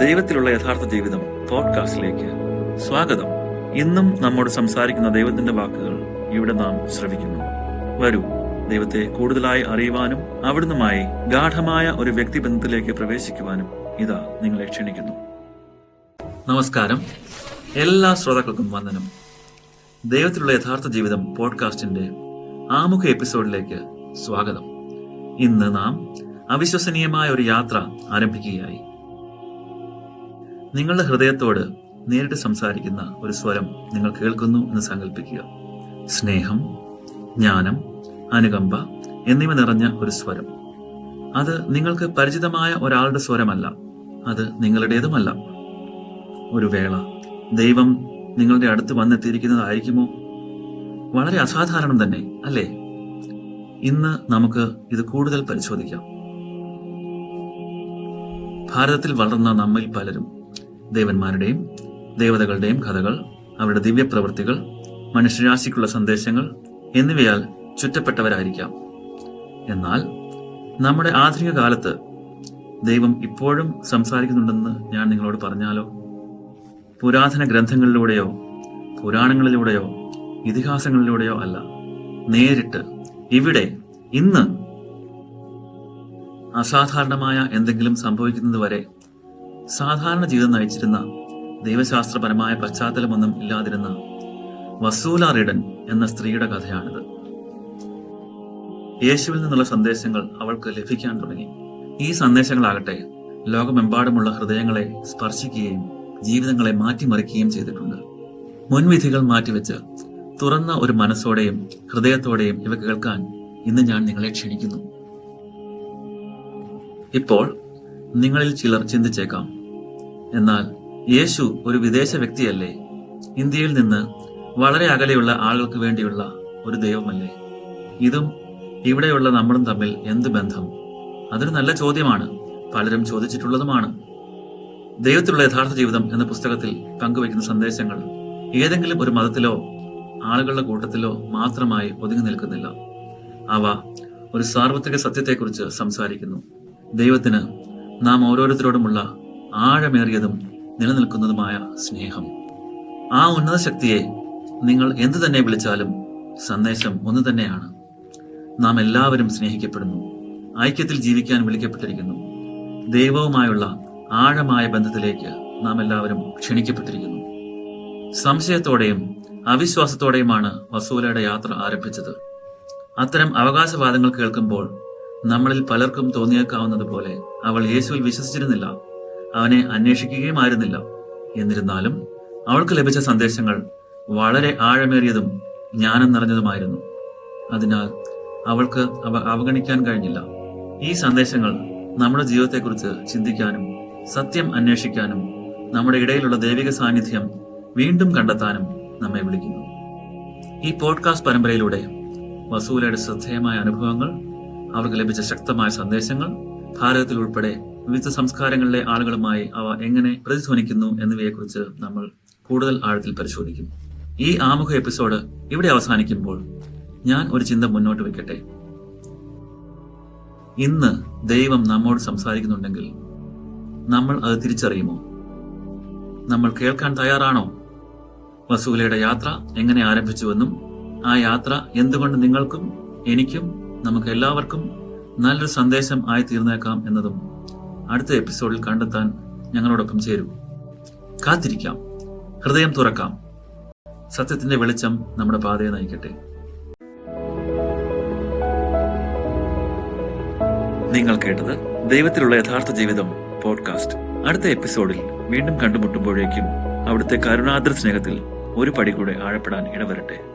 ദൈവത്തിലുള്ള യഥാർത്ഥ ജീവിതം പോഡ്കാസ്റ്റിലേക്ക് സ്വാഗതം. ഇന്നും നമ്മോട് സംസാരിക്കുന്ന ദൈവത്തിന്റെ വാക്കുകൾ ഇവിടെ നാം ശ്രവിക്കുന്നു. വരൂ ദൈവത്തെ കൂടുതലായി അറിയുവാനും അവിടുന്നുമായി ഗാഠമായ ഒരു വ്യക്തിബന്ധത്തിലേക്ക് പ്രവേശിക്കുവാനും ഇതാ നിങ്ങളെ ക്ഷണിക്കുന്നു. നമസ്കാരം. എല്ലാ ശ്രോതാക്കൾക്കും വന്ദനം. ദൈവത്തിലുള്ള യഥാർത്ഥ ജീവിതം പോഡ്കാസ്റ്റിന്റെ ആമുഖ എപ്പിസോഡിലേക്ക് സ്വാഗതം. ഇന്ന് നാം അവിശ്വസനീയമായ ഒരു യാത്ര ആരംഭിക്കുകയായി. നിങ്ങളുടെ ഹൃദയത്തോട് നേരിട്ട് സംസാരിക്കുന്ന ഒരു സ്വരം നിങ്ങൾ കേൾക്കുന്നു എന്ന് സങ്കല്പിക്കുക സ്നേഹം ജ്ഞാനം അനുകമ്പ എന്നിവ നിറഞ്ഞ ഒരു സ്വരം. അത് നിങ്ങൾക്ക് പരിചിതമായ ഒരാളുടെ സ്വരമല്ല അത് നിങ്ങളുടേതുമല്ല. ഒരു വേള ദൈവം നിങ്ങളുടെ അടുത്ത് വന്നെത്തിയിരിക്കുന്നതായിരിക്കുമോ? വളരെ അസാധാരണം തന്നെ അല്ലേ? ഇന്ന് നമുക്ക് ഇത് കൂടുതൽ പരിശോധിക്കാം. ഭാരതത്തിൽ വളർന്ന നമ്മിൽ പലരും ദേവന്മാരുടെയും ദേവതകളുടെയും കഥകൾ അവരുടെ ദിവ്യപ്രവൃത്തികൾ മനുഷ്യരാശിക്കുള്ള സന്ദേശങ്ങൾ എന്നിവയാൽ ചുറ്റപ്പെട്ടവരായിരിക്കാം. എന്നാൽ നമ്മുടെ ആധുനിക കാലത്ത് ദൈവം ഇപ്പോഴും സംസാരിക്കുന്നുണ്ടെന്ന് ഞാൻ നിങ്ങളോട് പറഞ്ഞാലോ? പുരാതന ഗ്രന്ഥങ്ങളിലൂടെയോ പുരാണങ്ങളിലൂടെയോ ഇതിഹാസങ്ങളിലൂടെയോ അല്ല. നേരിട്ട് ഇവിടെ ഇന്ന് അസാധാരണമായ എന്തെങ്കിലും സംഭവിക്കുന്നത് വരെ സാധാരണ ജീവിതം നയിച്ചിരുന്ന ദൈവശാസ്ത്രപരമായ പശ്ചാത്തലമൊന്നും ഇല്ലാതിരുന്ന വസൂല റിഡൻ എന്ന സ്ത്രീയുടെ കഥയാണിത്. യേശുവിൽ നിന്നുള്ള സന്ദേശങ്ങൾ അവൾക്ക് ലഭിക്കാൻ തുടങ്ങി. ഈ സന്ദേശങ്ങളാകട്ടെ ലോകമെമ്പാടുമുള്ള ഹൃദയങ്ങളെ സ്പർശിക്കുകയും ജീവിതങ്ങളെ മാറ്റിമറിക്കുകയും ചെയ്തിട്ടുണ്ട്. മുൻവിധികൾ മാറ്റിവെച്ച് തുറന്ന ഒരു മനസ്സോടെയും ഹൃദയത്തോടെയും ഇവ കേൾക്കാൻ ഇന്ന് ഞാൻ നിങ്ങളെ ക്ഷണിക്കുന്നു. ഇപ്പോൾ നിങ്ങളിൽ ചിലർ ചിന്തിച്ചേക്കാം. എന്നാൽ യേശു ഒരു വിദേശ വ്യക്തിയല്ലേ? ഇന്ത്യയിൽ നിന്ന് വളരെ അകലെയുള്ള ആളുകൾക്ക് വേണ്ടിയുള്ള ഒരു ദൈവമല്ലേ? ഇതും ഇവിടെയുള്ള നമ്മളും തമ്മിൽ എന്ത് ബന്ധം? അതൊരു നല്ല ചോദ്യമാണ്. പലരും ചോദിച്ചിട്ടുള്ളതുമാണ്. ദൈവത്തിലുള്ള യഥാർത്ഥ ജീവിതം എന്ന പുസ്തകത്തിൽ പങ്കുവയ്ക്കുന്ന സന്ദേശങ്ങൾ ഏതെങ്കിലും ഒരു മതത്തിലോ ആളുകളുടെ കൂട്ടത്തിലോ മാത്രമായി ഒതുങ്ങി നിൽക്കുന്നില്ല. അവ ഒരു സാർവത്രിക സത്യത്തെക്കുറിച്ച് സംസാരിക്കുന്നു. ദൈവത്തിന് നാം ഓരോരുത്തരോടുമുള്ള ആഴമേറിയതും നിലനിൽക്കുന്നതുമായ സ്നേഹം. ആ ഉന്നത ശക്തിയെ നിങ്ങൾ എന്തു തന്നെ വിളിച്ചാലും സന്ദേശം ഒന്ന് തന്നെയാണ്. നാം എല്ലാവരും സ്നേഹിക്കപ്പെടുന്നു. ഐക്യത്തിൽ ജീവിക്കാൻ വിളിക്കപ്പെട്ടിരിക്കുന്നു. ദൈവവുമായുള്ള ആഴമായ ബന്ധത്തിലേക്ക് നാം എല്ലാവരും ക്ഷണിക്കപ്പെട്ടിരിക്കുന്നു. സംശയത്തോടെയും അവിശ്വാസത്തോടെയുമാണ് വസൂലയുടെ യാത്ര ആരംഭിച്ചത്. അത്തരം അവകാശവാദങ്ങൾ കേൾക്കുമ്പോൾ നമ്മളിൽ പലർക്കും തോന്നിയേക്കാവുന്നത് പോലെ അവൾ യേശുവിൽ വിശ്വസിച്ചിരുന്നില്ല. അവനെ അന്വേഷിക്കുകയും ആയിരുന്നില്ല. എന്നിരുന്നാലും അവൾക്ക് ലഭിച്ച സന്ദേശങ്ങൾ വളരെ ആഴമേറിയതും ജ്ഞാനം നിറഞ്ഞതുമായിരുന്നു. അതിനാൽ അവൾക്ക് അവ അവഗണിക്കാൻ കഴിഞ്ഞില്ല. ഈ സന്ദേശങ്ങൾ നമ്മുടെ ജീവിതത്തെക്കുറിച്ച് ചിന്തിക്കാനും സത്യം അന്വേഷിക്കാനും നമ്മുടെ ഇടയിലുള്ള ദൈവിക സാന്നിധ്യം വീണ്ടും കണ്ടെത്താനും നമ്മെ വിളിക്കുന്നു. ഈ പോഡ്കാസ്റ്റ് പരമ്പരയിലൂടെ വസൂലയുടെ ശ്രദ്ധേയമായ അനുഭവങ്ങൾ അവർക്ക് ലഭിച്ച ശക്തമായ സന്ദേശങ്ങൾ ഭാരതത്തിൽ ഉൾപ്പെടെ വിവിധ സംസ്കാരങ്ങളിലെ ആളുകളുമായി അവ എങ്ങനെ പ്രതിധ്വനിക്കുന്നു എന്നിവയെക്കുറിച്ച് നമ്മൾ കൂടുതൽ ആഴത്തിൽ പരിശോധിക്കും. ഈ ആമുഖ എപ്പിസോഡ് ഇവിടെ അവസാനിക്കുമ്പോൾ ഞാൻ ഒരു ചിന്ത മുന്നോട്ട് വെക്കട്ടെ. ഇന്ന് ദൈവം നമ്മോട് സംസാരിക്കുന്നുണ്ടെങ്കിൽ നമ്മൾ അത് തിരിച്ചറിയുമോ? നമ്മൾ കേൾക്കാൻ തയ്യാറാണോ? വസൂലയുടെ യാത്ര എങ്ങനെ ആരംഭിച്ചുവെന്നും ആ യാത്ര എന്തുകൊണ്ട് നിങ്ങൾക്കും എനിക്കും നമുക്ക് എല്ലാവർക്കും നല്ലൊരു സന്ദേശം ആയി തീർന്നേക്കാം എന്നതും അടുത്ത എപ്പിസോഡിൽ കണ്ടെത്താൻ ഞങ്ങളോടൊപ്പം ചേരൂ. കാത്തിരിക്കാം. ഹൃദയം തുറക്കാം. സത്യത്തിന്റെ വെളിച്ചം നമ്മുടെ പാതയെ നയിക്കട്ടെ. നിങ്ങൾ കേട്ടത് ദൈവത്തിലുള്ള യഥാർത്ഥ ജീവിതം പോഡ്കാസ്റ്റ്. അടുത്ത എപ്പിസോഡിൽ വീണ്ടും കണ്ടുമുട്ടുമ്പോഴേക്കും അവിടുത്തെ കരുണാദ്ര സ്നേഹത്തിൽ ഒരു പടി കൂടെ ആഴപ്പെടാൻ ഇടവരട്ടെ.